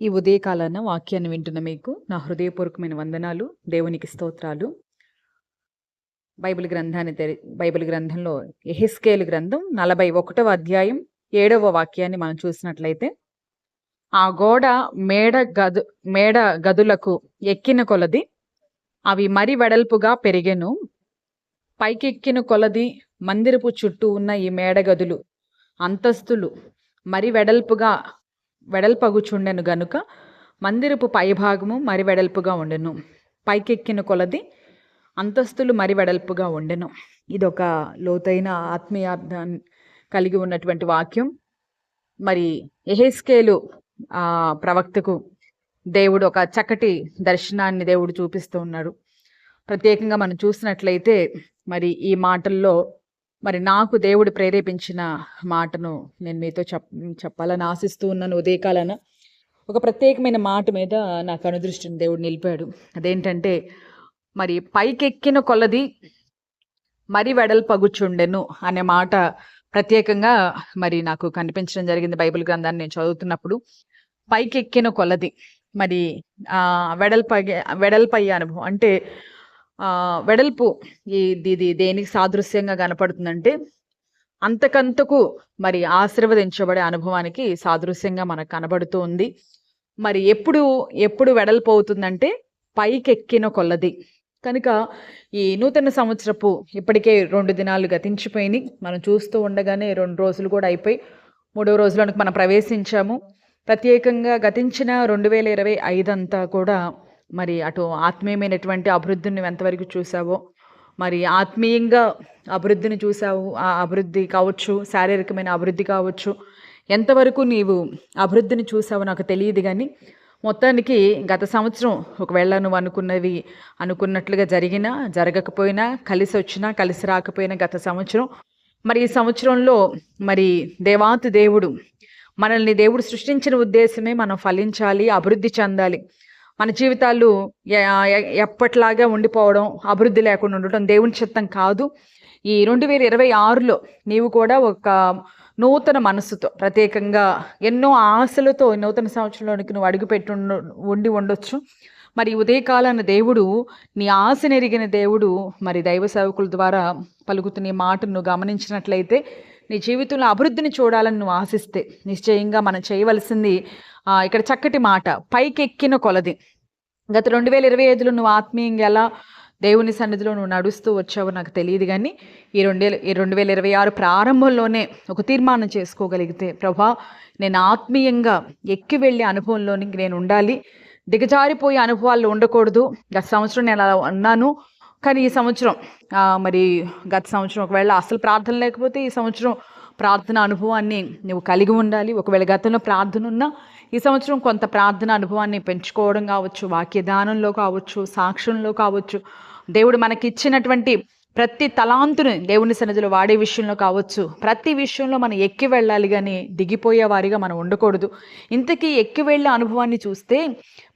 ఈ ఉదయకాలాన వాక్యాన్ని వింటున్న మీకు నా హృదయపూర్వకమైన వందనాలు దేవునికి స్తోత్రాలు. బైబిల్ గ్రంథాన్ని తెరి బైబిల్ గ్రంథంలో ఎహెస్కేల్ గ్రంథం నలభై ఒకటవ అధ్యాయం ఏడవ వాక్యాన్ని మనం చూసినట్లయితే ఆ గోడ మేడ గదు మేడ గదులకు ఎక్కిన కొలది అవి మరి వెడల్పుగా పెరిగెను. పైకెక్కిన కొలది మందిరపు చుట్టూ ఉన్న ఈ మేడ గదులు అంతస్తులు మరి వెడల్పుగా వెడల్పగుచుండెను గనుక మందిరపు పైభాగము మరి వెడల్పుగా ఉండెను. పైకెక్కిన కొలది అంతస్తులు మరి వెడల్పుగా ఉండెను. ఇదొక లోతైన ఆత్మీయార్థాన్ని కలిగి ఉన్నటువంటి వాక్యం. మరి ఎహెస్కేలు ప్రవక్తకు దేవుడు ఒక చక్కటి దర్శనాన్ని దేవుడు చూపిస్తూ ఉన్నాడు. ప్రత్యేకంగా మనం చూసినట్లయితే మరి ఈ మాటల్లో మరి నాకు దేవుడు ప్రేరేపించిన మాటను నేను మీతో చెప్ చెప్పాలని ఆశిస్తూ ఉన్నాను ఉదయకాలన ఒక ప్రత్యేకమైన మాట మీద నాకు అనుదృష్టిని దేవుడు నిలిపాడు. అదేంటంటే మరి పైకెక్కిన కొలది మరి వెడల్పగుచుండెను అనే మాట ప్రత్యేకంగా మరి నాకు కనిపించడం జరిగింది బైబిల్ గ్రంథాన్ని నేను చదువుతున్నప్పుడు. పైకెక్కిన కొలది మరి వెడల్పగే వెడల్ప వెడల్పయ్యే అనుభవం. అంటే వెడల్పు ఇది దేనికి సాదృశ్యంగా కనపడుతుందంటే అంతకంతకు మరి ఆశీర్వదించబడే అనుభవానికి సాదృశ్యంగా మనకు కనబడుతూ ఉంది. మరి ఎప్పుడు ఎప్పుడు వెడల్పు అవుతుందంటే పైకెక్కిన కొల్లది కనుక ఈ నూతన సంవత్సరపు ఇప్పటికే రెండు దినాలు గతించిపోయినాయి. మనం చూస్తూ ఉండగానే రెండు రోజులు కూడా అయిపోయి మూడో రోజులకు మనం ప్రవేశించాము. ప్రత్యేకంగా గతించిన రెండు వేల ఇరవై ఐదు అంతా కూడా మరి అటు ఆత్మీయమైనటువంటి అభివృద్ధిని ఎంతవరకు చూసావో మరి ఆత్మీయంగా అభివృద్ధిని చూసావు ఆ అభివృద్ధి కావచ్చు శారీరకమైన అభివృద్ధి కావచ్చు ఎంతవరకు నీవు అభివృద్ధిని చూసావో నాకు తెలియదు కానీ మొత్తానికి గత సంవత్సరం ఒకవేళ నువ్వు అనుకున్నవి అనుకున్నట్లుగా జరిగినా జరగకపోయినా కలిసి వచ్చినా కలిసి రాకపోయినా గత సంవత్సరం మరి ఈ సంవత్సరంలో మరి దేవాతి దేవుడు మనల్ని దేవుడు సృష్టించిన ఉద్దేశమే మనం ఫలించాలి అభివృద్ధి చెందాలి. మన జీవితాలు ఎప్పట్లాగా ఉండిపోవడం అభివృద్ధి లేకుండా ఉండటం దేవుని చిత్తం కాదు. ఈ రెండు వేల ఇరవై ఆరులో నీవు కూడా ఒక నూతన మనసుతో ప్రత్యేకంగా ఎన్నో ఆశలతో నూతన సంవత్సరంలోనికి నువ్వు అడుగుపెట్టు ఉండి ఉండొచ్చు. మరి ఉదయకాలాన దేవుడు నీ ఆశ నెరిగిన దేవుడు మరి దైవ సేవకుల ద్వారా పలుకుతున్న మాటను గమనించినట్లయితే నీ జీవితంలో అభివృద్ధిని చూడాలని నువ్వు ఆశిస్తే నిశ్చయంగా మనం చేయవలసింది ఇక్కడ చక్కటి మాట పైకెక్కిన కొలది. గత రెండు వేల ఇరవై ఐదులో నువ్వు ఆత్మీయంగా ఎలా దేవుని సన్నిధిలో నువ్వు నడుస్తూ వచ్చావో నాకు తెలియదు కానీ ఈ రెండు ఈ రెండు వేల ఇరవై ఆరు ప్రారంభంలోనే ఒక తీర్మానం చేసుకోగలిగితే ప్రభా నేను ఆత్మీయంగా ఎక్కి వెళ్ళే అనుభవంలోని నేను ఉండాలి. దిగజారిపోయే అనుభవాలు ఉండకూడదు. గత సంవత్సరం నేను అలా ఉన్నాను కానీ ఈ సంవత్సరం మరి గత సంవత్సరం ఒకవేళ అసలు ప్రార్థన లేకపోతే ఈ సంవత్సరం ప్రార్థన అనుభవాన్ని నువ్వు కలిగి ఉండాలి. ఒకవేళ గతంలో ప్రార్థన ఉన్నా ఈ సంవత్సరం కొంత ప్రార్థన అనుభవాన్ని పెంచుకోవడం కావచ్చు వాక్యదానంలో కావచ్చు సాక్ష్యంలో కావచ్చు. దేవుడు మనకి ఇచ్చినటువంటి ప్రతి తలాంతుని దేవుని సన్నిధిలో వాడే విషయంలో కావచ్చు ప్రతి విషయంలో మనం ఎక్కి వెళ్ళాలి కానీ దిగిపోయే వారిగా మనం ఉండకూడదు. ఇంతకీ ఎక్కి వెళ్ళే అనుభవాన్ని చూస్తే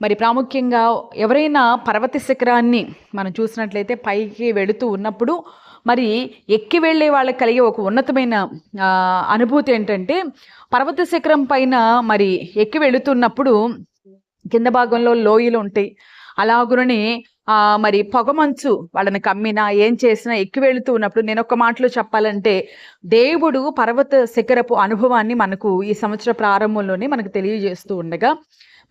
మరి ప్రాముఖ్యంగా ఎవరైనా పర్వత శిఖరాన్ని మనం చూసినట్లయితే పైకి వెళుతూ ఉన్నప్పుడు మరి ఎక్కి వెళ్ళే వాళ్ళకి కలిగే ఒక ఉన్నతమైన అనుభూతి ఏంటంటే పర్వత శిఖరం పైన మరి ఎక్కి వెళుతున్నప్పుడు కింద భాగంలో లోయలు ఉంటాయి. అలాగునని మరి పొగమంచు వాళ్ళని కమ్మినా ఏం చేసినా ఎక్కి వెళుతూ ఉన్నప్పుడు నేను ఒక మాటలో చెప్పాలంటే దేవుడు పర్వత శిఖరపు అనుభవాన్ని మనకు ఈ సంవత్సర ప్రారంభంలోనే మనకు తెలియజేస్తూ ఉండగా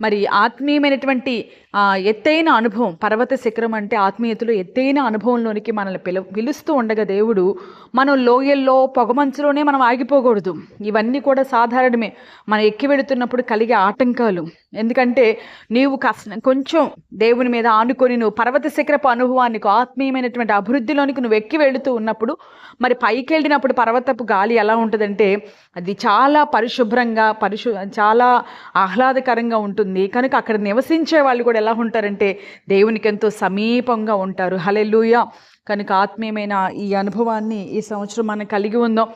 మరి ఆత్మీయమైనటువంటి ఎత్తైన అనుభవం పర్వత శిఖరం అంటే ఆత్మీయతలు ఎత్తైన అనుభవంలోనికి మనల్ని పిలు పిలుస్తూ ఉండగా దేవుడు మనం లోయల్లో పొగమంచులోనే మనం ఆగిపోకూడదు. ఇవన్నీ కూడా సాధారణమే. మనం ఎక్కి వెళుతున్నప్పుడు కలిగే ఆటంకాలు. ఎందుకంటే నీవు కష్ట కొంచెం దేవుని మీద ఆనుకొని నువ్వు పర్వత శిఖరపు అనుభవానికి ఆత్మీయమైనటువంటి అభివృద్ధిలోనికి నువ్వు ఎక్కి వెళుతూ ఉన్నప్పుడు మరి పైకి వెళ్ళినప్పుడు పర్వతపు గాలి ఎలా ఉంటుందంటే అది చాలా పరిశుభ్రంగా పరిశు చాలా ఆహ్లాదకరంగా ఉంటుంది. కనుక అక్కడ నివసించే వాళ్ళు కూడా ఎలా ఉంటారంటే దేవునికి ఎంతో సమీపంగా ఉంటారు. హలెలుయ కనుక ఆత్మీయమైన ఈ అనుభవాన్ని ఈ సంవత్సరం మనం కలిగి ఉందాం.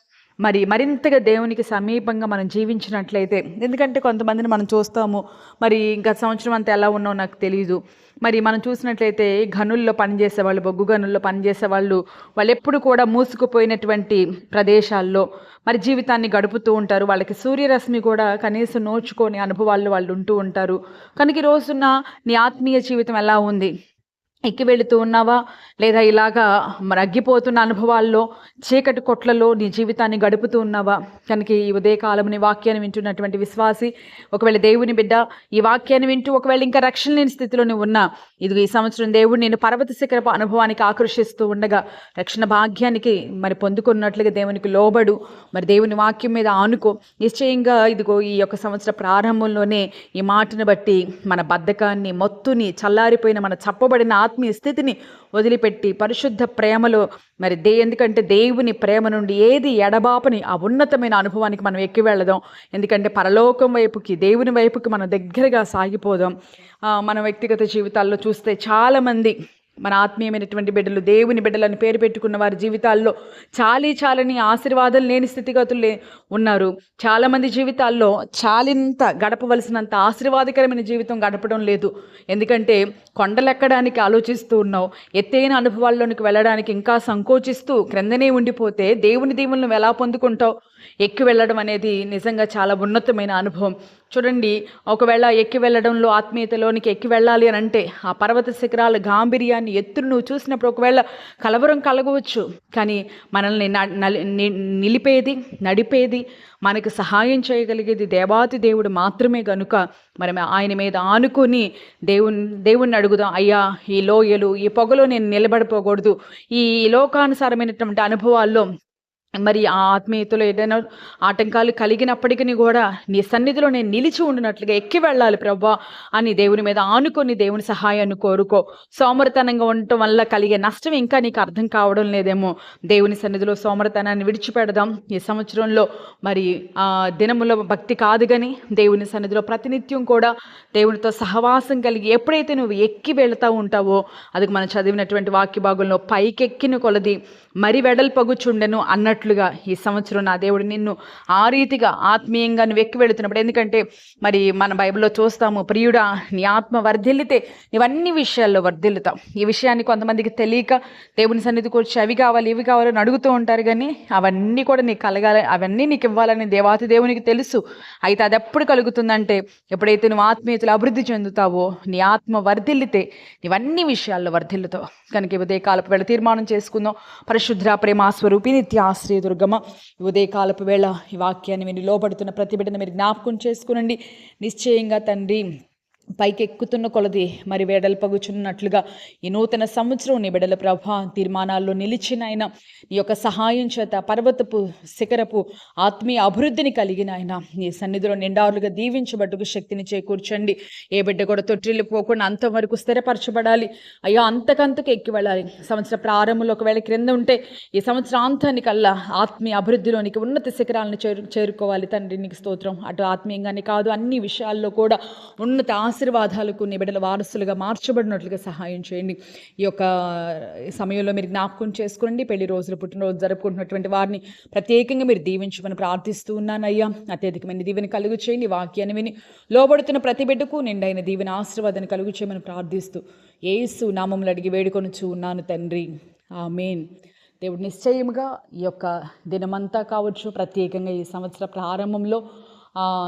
మరి మరింతగా దేవునికి సమీపంగా మనం జీవించినట్లయితే ఎందుకంటే కొంతమందిని మనం చూస్తాము మరి ఇంకా సంవత్సరం అంతా ఎలా ఉన్నావు నాకు తెలియదు మరి మనం చూసినట్లయితే గనుల్లో పనిచేసే వాళ్ళు బొగ్గు గనుల్లో పనిచేసే వాళ్ళు వాళ్ళు ఎప్పుడు కూడా మూసుకుపోయినటువంటి ప్రదేశాల్లో మరి జీవితాన్ని గడుపుతూ ఉంటారు. వాళ్ళకి సూర్యరశ్మి కూడా కనీసం నోచుకొని అనుభవాల్లో వాళ్ళు ఉంటూ ఉంటారు. కనుక ఈ రోజున నీ ఆత్మీయ జీవితం ఎలా ఉంది? ఎక్కి వెళుతూ ఉన్నావా? లేదా ఇలాగా మరి అగ్గిపోతున్న అనుభవాల్లో చీకటి కొట్లలో నీ జీవితాన్ని గడుపుతూ ఉన్నావా? కనుక ఈ ఉదయకాలం నీ వాక్యాన్ని వింటున్నటువంటి విశ్వాసి ఒకవేళ దేవుని బిడ్డ ఈ వాక్యాన్ని వింటూ ఒకవేళ ఇంకా రక్షణ లేని స్థితిలో నువ్వు ఉన్నా ఇది ఈ సంవత్సరం దేవుడు నేను పర్వత శిఖరపు అనుభవానికి ఆకర్షిస్తూ ఉండగా రక్షణ భాగ్యానికి మరి పొందుకున్నట్లుగా దేవునికి లోబడు మరి దేవుని వాక్యం మీద ఆనుకో. నిశ్చయంగా ఇదిగో ఈ యొక్క సంవత్సర ప్రారంభంలోనే ఈ మాటను బట్టి మన బద్ధకాన్ని మొత్తుని చల్లారిపోయిన మన చప్పబడిన ఆత్మీయ స్థితిని వదిలిపెట్టి పరిశుద్ధ ప్రేమలో మరి దే ఎందుకంటే దేవుని ప్రేమ నుండి ఏది ఎడబాపని ఆ ఉన్నతమైన అనుభవానికి మనం ఎక్కి వెళ్ళదాం ఎందుకంటే పరలోకం వైపుకి దేవుని వైపుకి మనం దగ్గరగా సాగిపోదాం. మన వ్యక్తిగత జీవితాల్లో చూస్తే చాలామంది మన ఆత్మీయమైనటువంటి బిడ్డలు దేవుని బిడ్డలని పేరు పెట్టుకున్న వారి జీవితాల్లో చాలీ చాలని ఆశీర్వాదం లేని స్థితిగతులు ఉన్నారు. చాలామంది జీవితాల్లో చాలింత గడపవలసినంత ఆశీర్వాదకరమైన జీవితం గడపడం లేదు. ఎందుకంటే కొండలెక్కడానికి ఆలోచిస్తూ ఉన్నావు. ఎత్తైన అనుభవాల్లోనికి వెళ్ళడానికి ఇంకా సంకోచిస్తూ క్రిందనే ఉండిపోతే దేవుని దీవులను ఎలా పొందుకుంటావు? ఎక్కి వెళ్ళడం అనేది నిజంగా చాలా ఉన్నతమైన అనుభవం. చూడండి ఒకవేళ ఎక్కి వెళ్ళడంలో ఆత్మీయతలోనికి ఎక్కి వెళ్ళాలి అని అంటే ఆ పర్వత శిఖరాల గాంభీర్యాన్ని ఎత్తును నువ్వు చూసినప్పుడు ఒకవేళ కలవరం కలగవచ్చు. కానీ మనల్ని నలి- ని- నిలిపేది నడిపేది మనకు సహాయం చేయగలిగేది దేవాతి దేవుడు మాత్రమే గనుక మనం ఆయన మీద ఆనుకొని దేవుని దేవుణ్ణి అడుగుదాం అయ్యా ఈ లోయలు ఈ పొగలో నేను నిలబడిపోకూడదు. ఈ లోకానుసారమైనటువంటి అనుభవాల్లో మరి ఆ ఆత్మీయతలో ఏదైనా ఆటంకాలు కలిగినప్పటికీ కూడా నీ సన్నిధిలో నేను నిలిచి ఉండినట్లుగా ఎక్కి వెళ్ళాలి ప్రభా అని దేవుని మీద ఆనుకొని దేవుని సహాయాన్ని కోరుకో. సోమరతనంగా ఉండటం వల్ల కలిగే నష్టం ఇంకా నీకు అర్థం కావడం లేదేమో. దేవుని సన్నిధిలో సోమరతనాన్ని విడిచిపెడదాం. ఈ సంవత్సరంలో మరి ఆ దినములో భక్తి కాదు కానీ దేవుని సన్నిధిలో ప్రతినిత్యం కూడా దేవునితో సహవాసం కలిగి ఎప్పుడైతే నువ్వు ఎక్కి వెళుతూ ఉంటావో అది మనం చదివినటువంటి వాక్య భాగంలో పైకెక్కిన కొలది మరి వెడల్పగుచుండెను అన్నట్లుగా ఈ సంవత్సరం నా దేవుడు నిన్ను ఆ రీతిగా ఆత్మీయంగా నువ్వు ఎక్కి వెళుతున్నప్పుడు ఎందుకంటే మరి మన బైబిల్లో చూస్తాము ప్రియుడా నీ ఆత్మ వర్ధిల్లితే నీవన్నీ విషయాల్లో వర్ధిల్లుతావు. ఈ విషయాన్ని కొంతమందికి తెలియక దేవుని సన్నిధికి వచ్చి అవి కావాలి ఇవి కావాలని అడుగుతూ ఉంటారు కానీ అవన్నీ కూడా నీకు కలగాలి అవన్నీ నీకు ఇవ్వాలని దేవాతి దేవునికి తెలుసు. అయితే అది ఎప్పుడు కలుగుతుందంటే ఎప్పుడైతే నువ్వు ఆత్మీయతలు అభివృద్ధి చెందుతావో నీ ఆత్మ వర్ధిల్లితే నీవన్నీ విషయాల్లో వర్ధిల్లుతావు. కనుక ఉదయకాలపు వేళ తీర్మానం చేసుకుందాం. పరిశుద్ర ప్రేమ స్వరూపి నిత్యాశ్రయ దుర్గమ్మ ఉదయకాలపు వేళ ఈ వాక్యాన్ని మీరు లోపడుతున్న ప్రతి బిడ్డను మీరు జ్ఞాపకం చేసుకునండి. నిశ్చయంగా తండ్రి పైకి ఎక్కుతున్న కొలది మరి వెడల్పగుచున్నట్లుగా ఈ నూతన సంవత్సరం నీ బిడల ప్రభా తీర్మానాల్లో నిలిచిన ఆయన. నీ యొక్క సహాయం చేత పర్వతపు శిఖరపు ఆత్మీయ అభివృద్ధిని కలిగిన ఆయన. నీ సన్నిధిలో నిండారులుగా దీవించబట్టుకు శక్తిని చేకూర్చండి. ఏ బిడ్డ కూడా తొట్టిల్లు పోకుండా అంతవరకు స్థిరపరచబడాలి. అయ్యో అంతకంతకు ఎక్కి వెళ్ళాలి. సంవత్సర ప్రారంభంలో ఒకవేళ క్రింద ఉంటే ఈ సంవత్సరాంతానికల్లా ఆత్మీయ అభివృద్ధిలోనికి ఉన్నత శిఖరాలను చేరు చేరుకోవాలి. తండ్రి నీకు స్తోత్రం. అటు ఆత్మీయంగానే కాదు అన్ని విషయాల్లో కూడా ఉన్నత ఆశీర్వాదాలకు నీ బిడ్డల వారసులుగా మార్చబడినట్లుగా సహాయం చేయండి. ఈ యొక్క సమయంలో మీరు జ్ఞాపకం చేసుకోండి పెళ్ళి రోజులు పుట్టినరోజు జరుపుకుంటున్నటువంటి వారిని ప్రత్యేకంగా మీరు దీవించమని ప్రార్థిస్తూ ఉన్నానయ్యా అత్యధికమైన దీవెని కలుగు చేయండి. వాక్యాన్ని విని లోబడుతున్న ప్రతి బిడ్డకు నిండైన దీవెన ఆశీర్వాదాన్ని కలుగు చేయమని ప్రార్థిస్తూ ఏసు నామములు అడిగి వేడుకొనుచు ఉన్నాను తండ్రి. ఆమెన్. దేవుడు నిశ్చయముగా ఈ యొక్క దినమంతా కావచ్చు ప్రత్యేకంగా ఈ సంవత్సర ప్రారంభంలో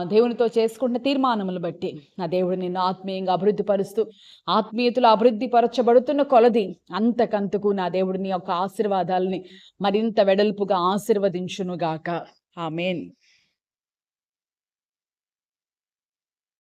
దేవునితో చేసుకుంటున్న తీర్మానములు బట్టి నా దేవుడు నిన్ను ఆత్మీయంగా అభివృద్ధి పరుస్తూ ఆత్మీయతలు అభివృద్ధి పరచబడుతున్న కొలది అంతకంతకు నా దేవుడిని యొక్క ఆశీర్వాదాలని మరింత వెడల్పుగా ఆశీర్వదించునుగాక. ఆమెన్.